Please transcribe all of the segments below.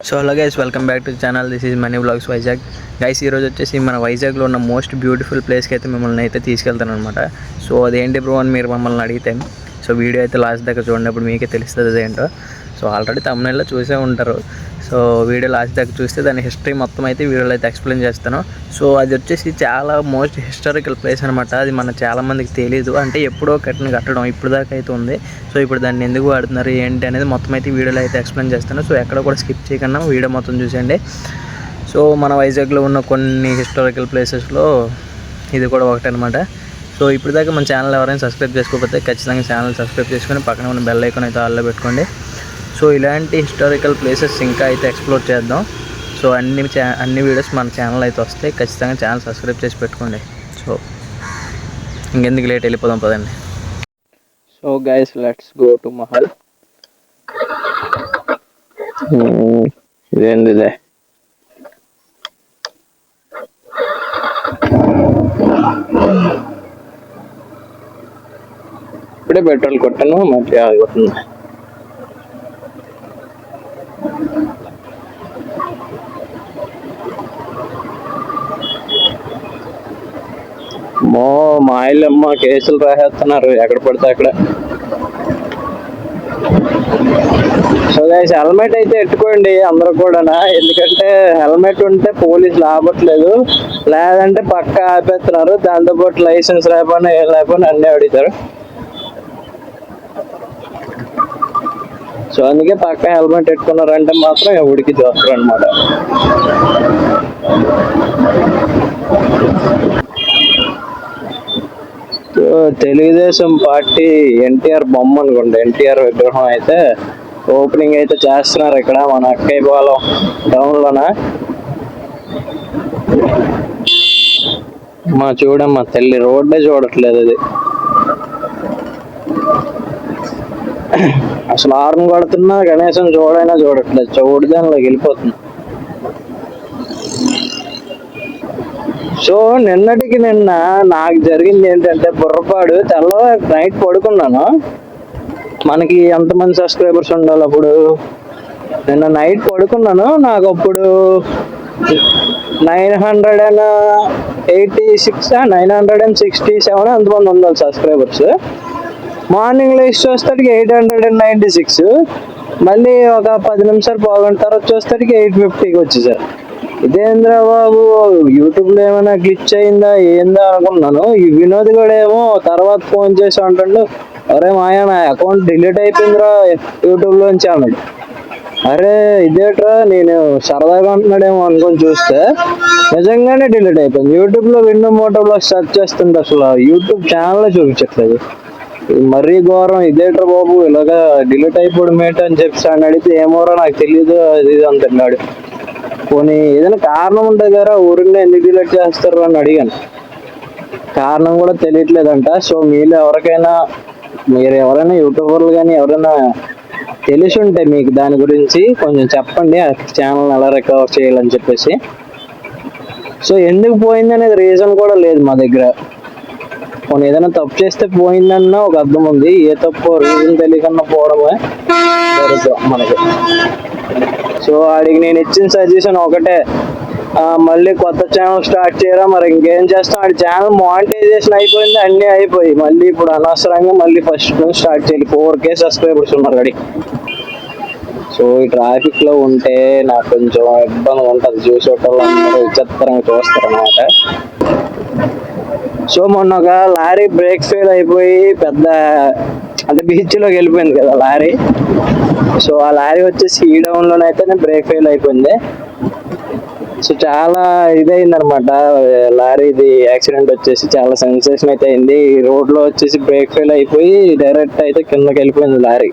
So hello guys welcome back to channel this is Mani blogs Vizag guys ఈరోజు వచ్చేసి మన వైజాగ్లో ఉన్న మోస్ట్ బ్యూటిఫుల్ ప్లేస్కి అయితే మిమ్మల్ని అయితే తీసుకెళ్తాను అనమాట సో అదేంటి బ్రో అని మీరు మమ్మల్ని అడిగితే సో వీడియో అయితే లాస్ట్ దాకా చూడనప్పుడు మీకే తెలుస్తుంది అదేంటో. సో ఆల్రెడీ తమిళలో చూసే ఉంటారు. సో వీడియో లాస్ట్ దాకా చూస్తే దాని హిస్టరీ మొత్తం అయితే వీడియోలో అయితే ఎక్స్ప్లెయిన్ చేస్తాను. సో అది వచ్చేసి చాలా మోస్ట్ హిస్టారికల్ ప్లేస్ అనమాట అది మన చాలామందికి తెలియదు అంటే ఎప్పుడో కట్టిన కట్టడం ఇప్పుడు దాకా అయితే ఉంది. సో ఇప్పుడు దాన్ని ఎందుకు వాడుతున్నారు ఏంటి అనేది మొత్తం అయితే వీడియోలో అయితే ఎక్స్ప్లెయిన్ చేస్తాను. సో ఎక్కడ కూడా స్కిప్ చేయకుండా వీడియో మొత్తం చూసేయండి. సో మన వైజాగ్లో ఉన్న కొన్ని హిస్టారికల్ ప్లేసెస్లో ఇది కూడా ఒకటి అనమాట సో ఇప్పుడు దాకా మన ఛానల్ ఎవరైనా సబ్స్క్రైబ్ చేసుకోకపోతే ఖచ్చితంగా ఛానల్ సబ్స్క్రైబ్ చేసుకొని పక్కన ఉన్న బెల్ ఐకాన్ అయితే ఆల్లో పెట్టుకోండి. సో ఇలాంటి హిస్టారికల్ ప్లేసెస్ ఇంకా అయితే ఎక్స్ప్లోర్ చేద్దాం. సో అన్ని ఛా అన్ని వీడియోస్ మన ఛానల్ అయితే వస్తాయి. ఖచ్చితంగా ఛానల్ సబ్స్క్రైబ్ చేసి పెట్టుకోండి. సో ఇంకెందుకు లేట్ వెళ్ళిపోదాం పదండి. So guys let's go to Mahal ఇదేంటిదే ఇప్పుడే పెట్రోల్ కొట్టాను మళ్ళీ ఆగిపోతుంది. మో మా ఇల్లమ్మ కేసులు రాసేస్తున్నారు. ఎక్కడ పడితే అక్కడ. సో గైస్ హెల్మెట్ అయితే ఎట్టుకోండి అందరూ కూడా ఎందుకంటే హెల్మెట్ ఉంటే పోలీసులు ఆపట్లేదు. లేదంటే పక్క ఆపేస్తున్నారు. దాంతోపాటు లైసెన్స్ లేకపోయినా ఏం లేకపోయినా అన్నీ అడుగుతారు. సో అందుకే పక్క హెల్మెట్ పెట్టుకున్నారంటే మాత్రం ఎవరికి దొరకరు అనమాట తెలుగుదేశం పార్టీ ఎన్టీఆర్ బొమ్మ అనుకోండి ఎన్టీఆర్ విగ్రహం అయితే ఓపెనింగ్ అయితే చేస్తున్నారు ఇక్కడ మన అక్కయ్యపాలెం టౌన్ లోన. మా చూడమ్మా తల్లి రోడ్డే చూడట్లేదు అది. అసలు హార్న్ కొడుతున్నా కనీసం చూడైనా చూడట్లేదు చూడదానిలోకి వెళ్ళిపోతుంది. సో నిన్నటికి నిన్న నాకు జరిగింది ఏంటంటే బుర్రపాడు తెల్ల నైట్ పడుకున్నాను. మనకి ఎంతమంది సబ్స్క్రైబర్స్ ఉండాలి అప్పుడు? నిన్న నైట్ పడుకున్నాను. నాకు అప్పుడు nine hundred and eighty six nine hundred and sixty seven అంతమంది ఉండాలి సబ్స్క్రైబర్స్? మార్నింగ్ లేచి చూస్తాడికి eight hundred and ninety six. మళ్ళీ ఒక పది నిమిషాలు పావుగంట తర్వాత చూస్తాడికి ఎయిట్ ఫిఫ్టీకి వచ్చేసారు. ఇదేంద్ర బాబు యూట్యూబ్లో ఏమైనా గ్లిచ్ అయిందా ఏందా అనుకున్నాను ఈ వినోద్ కూడా ఏమో తర్వాత ఫోన్ చేసి అంటుండు అరే మాయా నా అకౌంట్ డిలీట్ అయిపోయిందిరా యూట్యూబ్ లోంచి అన్నాడు. అరే ఇదేట్రా నేను సరదాగా అంటున్నాడేమో అనుకొని చూస్తే నిజంగానే డిలీట్ అయిపోయింది. యూట్యూబ్లో విండో మోటో బ్లాగ్ సెర్చ్ చేస్తుంటే అసలు యూట్యూబ్ ఛానల్ చూపించట్లేదు. ఇది మరీ ఘోరం ఇదేట్రా బాబు ఇలాగా డిలీట్ అయిపోవడం ఏంటని అని చెప్పి అని అడిగితే ఏమోరా నాకు తెలియదు అది ఇది అంటున్నాడు. పోనీ ఏదైనా కారణం ఉంటుంది కదా ఊరిని ఎందుకు డిలీట్ చేస్తారు అని అడిగాను. కారణం కూడా తెలియట్లేదంట. సో మీలో ఎవరికైనా మీరు ఎవరైనా యూట్యూబర్లు కానీ ఎవరైనా తెలిసి ఉంటే మీకు దాని గురించి కొంచెం చెప్పండి. ఆ ఛానల్ ఎలా రికవర్ చేయాలని చెప్పేసి. సో ఎందుకు పోయింది అనేది రీజన్ కూడా లేదు మా దగ్గర. కొన్ని ఏదైనా తప్పు చేస్తే పోయిందన్న ఒక అర్థం ఉంది. ఏ తప్పు రీజన్ తెలియకుండా పోవడమే జరుగుతాం మనకి. సో వాడికి నేను ఇచ్చిన సజెషన్ ఒకటే. మళ్ళీ కొత్త ఛానల్ స్టార్ట్ చేయరా మరి ఇంకేం చేస్తాం? ఆడి ఛానల్ మానిటైజేషన్ అయిపోయింది అన్నీ అయిపోయి. మళ్ళీ ఇప్పుడు అనవసరంగా మళ్ళీ ఫస్ట్ నుంచి స్టార్ట్ చేయాలి. ఫోర్ కే సబ్స్క్రైబర్స్ ఉన్నారు అడిగి సో ఈ ట్రాఫిక్లో ఉంటే నాకు కొంచెం ఇబ్బంది ఉంటుంది. చూసేటోళ్ళు అందరూ విచిత్రంగా చూస్తారు అనమాట సో మొన్న ఒక లారీ బ్రేక్ ఫెయిల్ అయిపోయి పెద్ద అంటే బీచ్లోకి వెళ్ళిపోయింది కదా లారీ. సో ఆ లారీ వచ్చేసి ఈ డౌన్ బ్రేక్ ఫెయిల్ అయిపోయింది. సో చాలా ఇదైంది అనమాట లారీది యాక్సిడెంట్ వచ్చేసి చాలా సెన్సేషన్ అయితే అయింది. రోడ్లో వచ్చేసి బ్రేక్ ఫెయిల్ అయిపోయి డైరెక్ట్ అయితే కిందకి వెళ్ళిపోయింది లారీ.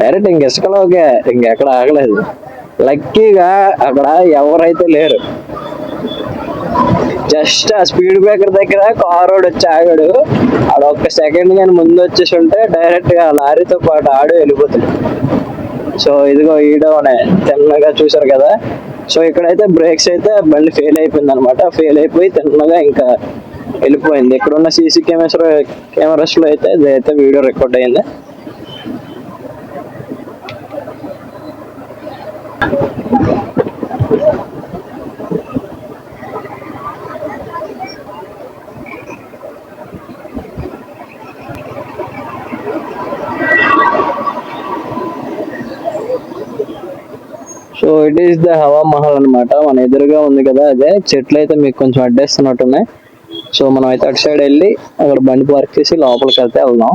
డైరెక్ట్ ఇంక ఇసుకలోకే ఇంకెక్కడ ఆగలేదు. లక్కీగా అక్కడ ఎవరైతే లేరు. జస్ట్ ఆ స్పీడ్ బ్రేకర్ దగ్గర కార్ రోడ్ వచ్చి ఆగాడు. ఆడ ఒక్క సెకండ్ కానీ ముందు వచ్చేసి ఉంటే డైరెక్ట్గా లారీతో పాటు ఆడు వెళ్ళిపోతాడు. సో ఇదిగో ఈడోనే తిన్నగా చూసారు కదా. సో ఇక్కడైతే బ్రేక్స్ అయితే బండి ఫెయిల్ అయిపోయింది అనమాట ఫెయిల్ అయిపోయి తిన్నగా ఇంకా వెళ్ళిపోయింది. ఇక్కడ ఉన్న సీసీ కెమెరాస్ కెమెరాస్లో అయితే ఇదైతే వీడియో రికార్డ్ అయింది. So it is the Hawa Mahal అన్నమాట. మన ఎదురుగా ఉంది కదా అదే. చెట్లు అయితే మీకు కొంచెం అడ్డేస్తున్నట్టున్నాయి. సో మనం అయితే అటు సైడ్ వెళ్ళి అక్కడ బండి పార్క్ చేసి లోపలికి వెళ్తే వెళ్దాం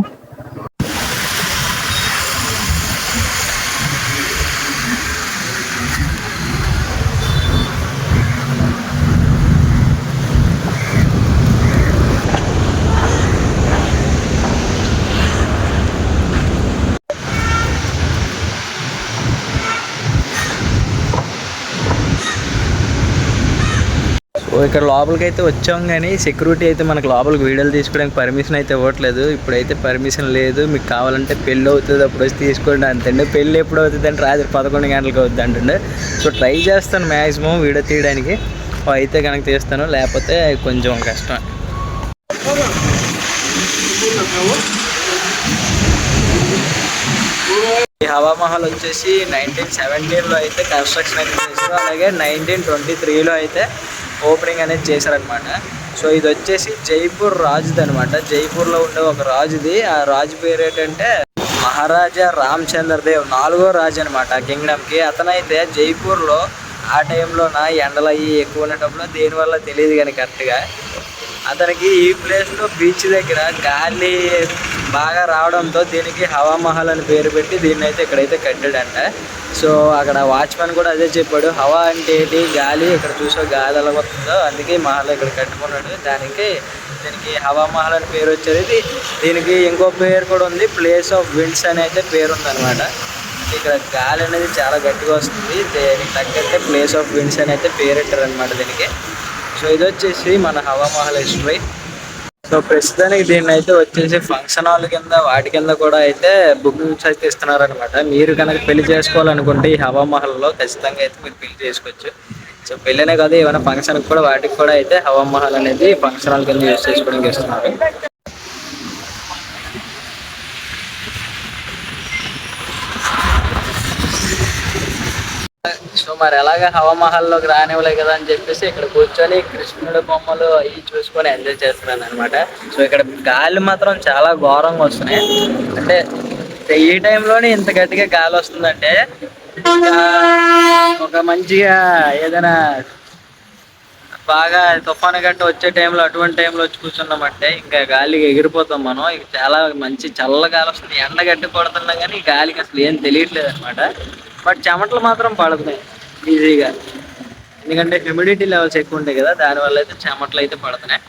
సో ఇక్కడ లోపలికి అయితే వచ్చాం కానీ సెక్యూరిటీ అయితే మనకు లోపలికి వీడియోలు తీసుకోవడానికి పర్మిషన్ అయితే ఇవ్వట్లేదు. ఇప్పుడైతే పర్మిషన్ లేదు. మీకు కావాలంటే పెళ్ళి అవుతుంది అప్పుడు వచ్చి తీసుకోండి అంతండి పెళ్ళి ఎప్పుడు అవుతుంది అంటే రాత్రి పదకొండు గంటలకు అవుతుంది అంటుండే. సో ట్రై చేస్తాను మ్యాక్సిమం వీడియో తీయడానికి. అయితే కనుక తీస్తాను. లేకపోతే కొంచెం కష్టం ఈ హవామహల్ వచ్చేసి నైన్టీన్ సెవెంటీన్లో అయితే కన్స్ట్రక్షన్ అయితే చేశారు. అలాగే నైన్టీన్ ట్వంటీ త్రీలో అయితే ఓపెనింగ్ అనేది చేశారనమాట సో ఇది వచ్చేసి జైపూర్ రాజుది అనమాట జైపూర్లో ఉండే ఒక రాజుది. ఆ రాజు పేరు ఏంటంటే మహారాజా రామచంద్ర దేవ్ నాలుగో రాజు అనమాట కింగ్డమ్కి. అతనైతే జైపూర్లో ఆ టైంలోన ఎండలు అయ్యి ఎక్కువ ఉండేటప్పుడు దేనివల్ల తెలియదు కానీ కరెక్ట్గా. అతనికి ఈ ప్లేస్లో బీచ్ దగ్గర గాలి బాగా రావడంతో దీనికి హవామహల్ అని పేరు పెట్టి దీన్ని అయితే ఇక్కడైతే కట్టాడంట. సో అక్కడ వాచ్మెన్ కూడా అదే చెప్పాడు హవా అంటే ఏంటి? గాలి ఇక్కడ చూసే గాలి ఎలా వస్తుందో అందుకే మహల్ ఇక్కడ కట్టుకున్నాడు. దానికి దీనికి హవామహల్ అని పేరు వచ్చేది. దీనికి ఇంకో పేరు కూడా ఉంది ప్లేస్ ఆఫ్ విండ్స్ అని అయితే పేరు ఉందన్నమాట. ఇక్కడ గాలి అనేది చాలా గట్టిగా వస్తుంది. దీనికి తగ్గట్టే ప్లేస్ ఆఫ్ విండ్స్ అని అయితే పేరు పెట్టారనమాట దీనికి. సో ఇది వచ్చేసి మన హవామహల్ హిస్టరీ సో ప్రస్తుతానికి దీన్ని అయితే వచ్చేసి ఫంక్షన్ హాల్ కింద వాటి కింద కూడా అయితే బుకింగ్స్ అయితే ఇస్తున్నారనమాట మీరు కనుక పెళ్ళి చేసుకోవాలనుకుంటే ఈ హవా మహల్లో ఖచ్చితంగా అయితే మీరు పెళ్ళి చేసుకోవచ్చు. సో పెళ్ళనే కాదు ఏమైనా ఫంక్షన్ కూడా వాటికి కూడా అయితే హవా మహల్ అనేది ఫంక్షన్ హాల్ కింద యూస్ చేసుకోవడానికి ఇస్తున్నారు సో మరి ఎలాగ హవామహల్లోకి రానివ్వలే కదా అని చెప్పేసి ఇక్కడ కూర్చొని కృష్ణుడి బొమ్మలు అవి చూసుకొని ఎంజాయ్ చేస్తున్నాను అనమాట సో ఇక్కడ గాలి మాత్రం చాలా ఘోరంగా వస్తున్నాయి. అంటే ఈ టైంలోనే ఇంత గట్టిగా గాలి వస్తుందంటే ఒక మంచిగా ఏదైనా బాగా తుఫాను గట్ట వచ్చే టైంలో అటువంటి టైంలో వచ్చి కూర్చున్నామంటే ఇంకా గాలికి ఎగిరిపోతాం మనం. ఇక చాలా మంచి చల్ల గాలి వస్తుంది. ఎండ గట్టి కొడుతున్నా కానీ గాలికి అసలు ఏం తెలియట్లేదు అనమాట బట్ చెమటలు మాత్రం పడుతున్నాయి. ఈజీగా. ఎందుకంటే హ్యూమిడిటీ లెవెల్స్ ఎక్కువ ఉంటాయి కదా దానివల్ల అయితే చెమటలు అయితే పడుతున్నాయి.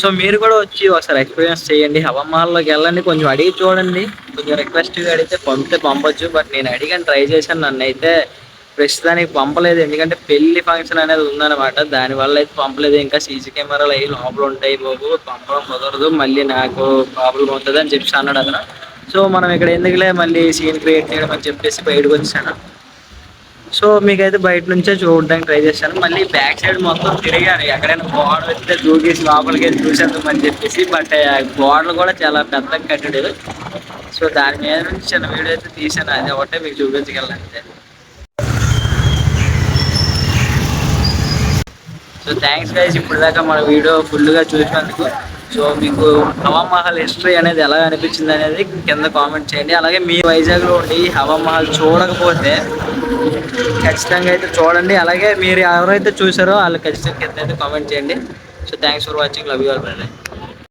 సో మీరు కూడా వచ్చి ఒకసారి ఎక్స్పీరియన్స్ చేయండి. హవామాల్లోకి వెళ్ళండి. కొంచెం అడిగి చూడండి. కొంచెం రిక్వెస్ట్గా అడిగితే పంపితే పంపొచ్చు. బట్ నేను అడిగాను ట్రై చేశాను. నన్ను అయితే ప్రస్తుతానికి పంపలేదు. ఎందుకంటే పెళ్ళి ఫంక్షన్ అనేది ఉందన్నమాట. దానివల్ల అయితే పంపలేదు. ఇంకా సీసీ కెమెరాలు అవి లోపల ఉంటాయి బాబు. పంపడం కుదరదు. మళ్ళీ నాకు ప్రాబ్లం అవుతుంది అని చెప్పి అన్నాడు అతను. సో మనం ఇక్కడ ఎందుకులే మళ్ళీ సీన్ క్రియేట్ చేయడం అని చెప్పేసి బయటకు వచ్చాను. సో మీకైతే బయట నుంచే చూడడానికి ట్రై చేశాను. మళ్ళీ బ్యాక్ సైడ్ మొత్తం తిరిగాను. ఎక్కడైనా గోడ వస్తే దూకేసి లోపలికి వెళ్ళి చూసేద్దామని చెప్పేసి బట్ గోడలు కూడా చాలా పెద్దగా కట్టడారు సో దాని మీద నుంచి చిన్న వీడియో అయితే తీసాను అది ఒకటే మీకు చూపించగలను అంతే. సో థ్యాంక్స్ గైజ్ ఇప్పుడు దాకా మన వీడియో ఫుల్గా చూసినందుకు సో మీకు హవామహల్ హిస్టరీ అనేది ఎలా అనిపించింది అనేది కింద కామెంట్ చేయండి. అలాగే మీ వైజాగ్లో ఉండి హవామహల్ చూడకపోతే ఖచ్చితంగా అయితే చూడండి. అలాగే మీరు ఎవరైతే చూసారో వాళ్ళు ఖచ్చితంగా కింద అయితే కామెంట్ చేయండి. So thanks for watching. Love you all